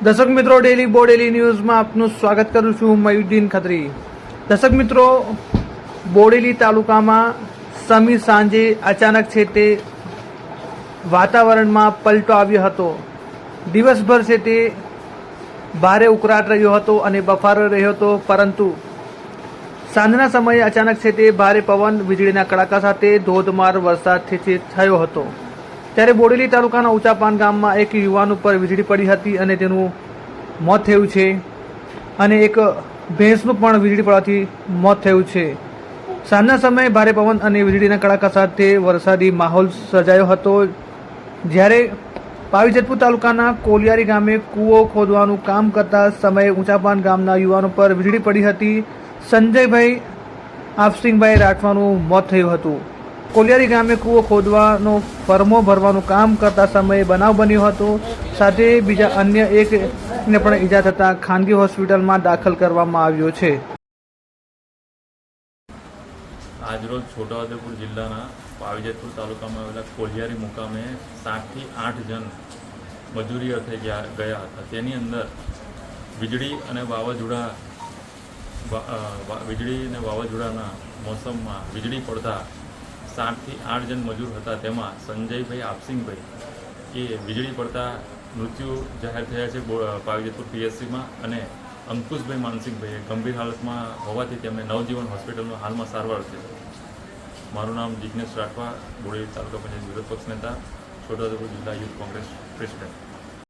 દર્શક મિત્રો ડેલી બોડેલી ન્યૂઝમાં આપનું સ્વાગત કરું છું મયુદ્દીન ખત્રી. દર્શક મિત્રો બોડેલી તાલુકામાં સમી સાંજે અચાનક છે તે વાતાવરણમાં પલટો આવ્યો હતો. દિવસભર છે તે ભારે ઉકળાટ રહ્યો હતો અને બફારો રહ્યો હતો, પરંતુ સાંજના સમયે અચાનક છે તે ભારે પવન, વીજળીના કડાકા સાથે ધોધમાર વરસાદ થયો હતો. ત્યારે બોડેલી તાલુકાના ઊંચાપાન ગામમાં એક યુવાન ઉપર વીજળી પડી હતી અને તેનું મોત થયું છે. અને એક ભેંસનું પણ વીજળી પડવાથી મોત થયું છે. સાંજના સમયે ભારે પવન અને વીજળીના કડાકા સાથે વરસાદી માહોલ સર્જાયો હતો. જ્યારે પાવીજતપુર તાલુકાના કોલિયારી ગામે કૂવો ખોદવાનું કામ કરતા સમયે ઊંચાપાન ગામના યુવાનો પર વીજળી પડી હતી. સંજયભાઈ આફસિંગભાઈ રાઠવાનું મોત થયું હતું. કોલિયારી ગામે કૂવો ખોદવાનો, ફરમો ભરવાનું કામ કરતા સમયે બનાવ બન્યો હતો. સાથે બીજા અન્ય એકને પણ ઈજા થતાં ખાનગી હોસ્પિટલમાં દાખલ કરવામાં આવ્યો છે. આજરોજ છોટાઉદેપુર જિલ્લાના પાવીજતપુર તાલુકામાં આવેલા કોલિયારી મુકામે સાતથી આઠ જણ મજૂરી અર્થે ગયા હતા. તેની અંદર વીજળી અને વાવાઝોડા વીજળી અને વાવાઝોડાના મોસમમાં વીજળી પડતા સાતથી આઠ જણ મજૂર હતા તેમાં સંજયભાઈ આપસિંગભાઈ. એ વીજળી પડતા મૃત્યુ જાહેર થયા છે બો- પીએસસીમાં અને અંકુશભાઈ માનસિંહભાઈ ગંભીર હાલતમાં હોવાથી તેમને નવજીવન હોસ્પિટલમાં હાલમાં સારવાર છે. મારું નામ જિજ્ઞેશ રાઠવા, બોડેલી તાલુકા પંચાયત વિરોધ પક્ષ નેતા, છોટાઉદેપુર જિલ્લા યુથ કોંગ્રેસ પ્રેસિડેન્ટ.